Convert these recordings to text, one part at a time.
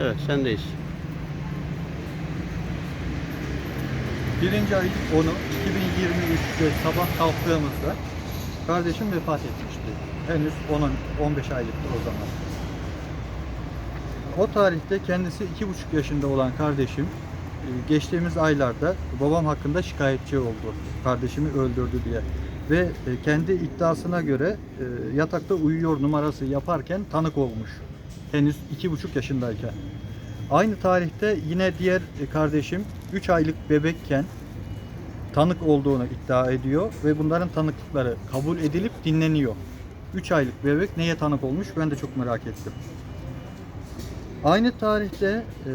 Evet sendeyiz. Birinci ayın 10'u 2023'te sabah kalktığımızda kardeşim vefat etmişti. Henüz 10 15 aylıktı o zaman. O tarihte kendisi 2,5 yaşında olan kardeşim e, geçtiğimiz aylarda babam hakkında şikayetçi oldu. Kardeşimi öldürdü diye. Ve e, kendi iddiasına göre e, yatakta uyuyor numarası yaparken tanık olmuş. Henüz 2,5 yaşındayken. Aynı tarihte yine diğer e, kardeşim 3 aylık bebekken tanık olduğunu iddia ediyor ve bunların tanıklıkları kabul edilip dinleniyor. 3 aylık bebek neye tanık olmuş ben de çok merak ettim. Aynı tarihte e,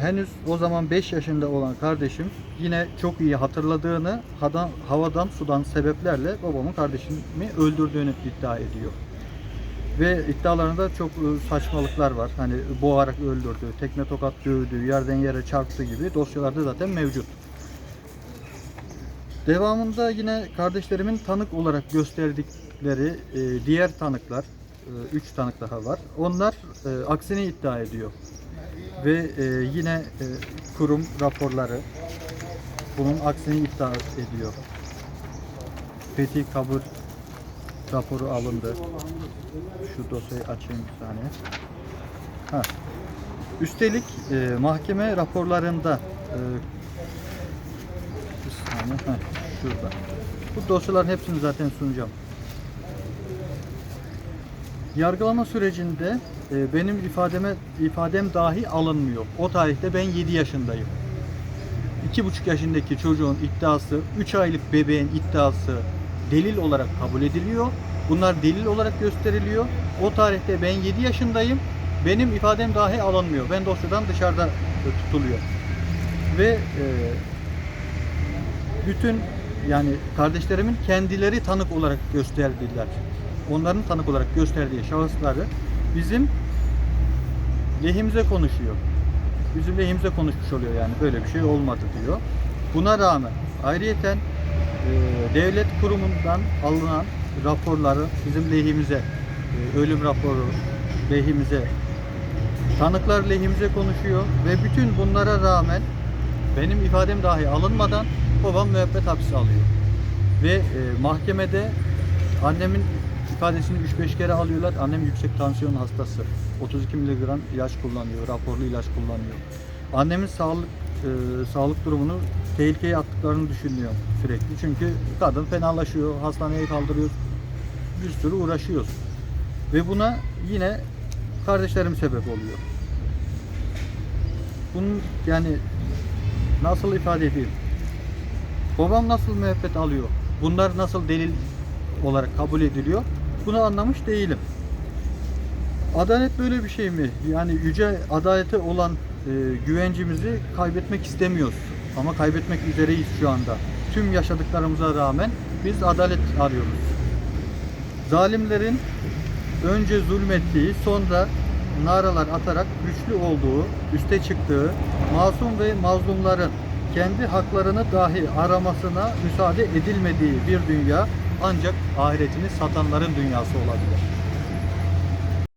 henüz o zaman 5 yaşında olan kardeşim yine çok iyi hatırladığını havadan sudan sebeplerle babamın kardeşimi öldürdüğünü iddia ediyor. Ve iddialarında çok e, saçmalıklar var. Hani boğarak öldürdü, tekme tokat dövdü, yerden yere çarptı gibi dosyalarda zaten mevcut. Devamında yine kardeşlerimin tanık olarak gösterdikleri diğer tanıklar, 3 tanık daha var. Onlar e, aksini iddia ediyor. Ve yine kurum raporları bunun aksini iddia ediyor. Fethi kabul raporu alındı. Şu dosyayı açayım bir saniye. Ha. Üstelik e, mahkeme raporlarında e, bir saniye. Ha, şurada. Bu dosyaların hepsini zaten sunacağım. Yargılama sürecinde e, benim ifademe ifadem dahi alınmıyor. O tarihte ben 7 yaşındayım. 2,5 yaşındaki çocuğun iddiası, 3 aylık bebeğin iddiası delil olarak kabul ediliyor. Bunlar delil olarak gösteriliyor. O tarihte ben 7 yaşındayım. Benim ifadem dahi alınmıyor. Ben dosyadan dışarıda e, tutuluyor. Ve e, bütün yani kardeşlerimin kendileri tanık olarak gösterdiler. Onların tanık olarak gösterdiği şahısları bizim lehimize konuşuyor. Bizim lehimize konuşmuş oluyor yani böyle bir şey olmadı diyor. Buna rağmen ayrıyeten devlet kurumundan alınan raporları bizim lehimize e, ölüm raporu lehimize tanıklar lehimize konuşuyor ve bütün bunlara rağmen benim ifadem dahi alınmadan babam müebbet hapsi alıyor. Ve e, mahkemede annemin ifadesini 3-5 kere alıyorlar. Annem yüksek tansiyon hastası. 32 miligram ilaç kullanıyor, raporlu ilaç kullanıyor. Annemin sağlık e, sağlık durumunu tehlikeye attıklarını düşünüyor sürekli. Çünkü kadın fenalaşıyor, hastaneye kaldırıyoruz. Bir sürü uğraşıyoruz. Ve buna yine kardeşlerim sebep oluyor. Bunun yani nasıl ifade edeyim? Babam nasıl müebbet alıyor? Bunlar nasıl delil olarak kabul ediliyor? Bunu anlamış değilim. Adalet böyle bir şey mi? Yani yüce adalete olan e, güvencimizi kaybetmek istemiyoruz. Ama kaybetmek üzereyiz şu anda. Tüm yaşadıklarımıza rağmen biz adalet arıyoruz. Zalimlerin önce zulmettiği, sonra naralar atarak güçlü olduğu, üste çıktığı, masum ve mazlumların kendi haklarını dahi aramasına müsaade edilmediği bir dünya ancak ahiretini satanların dünyası olabilir.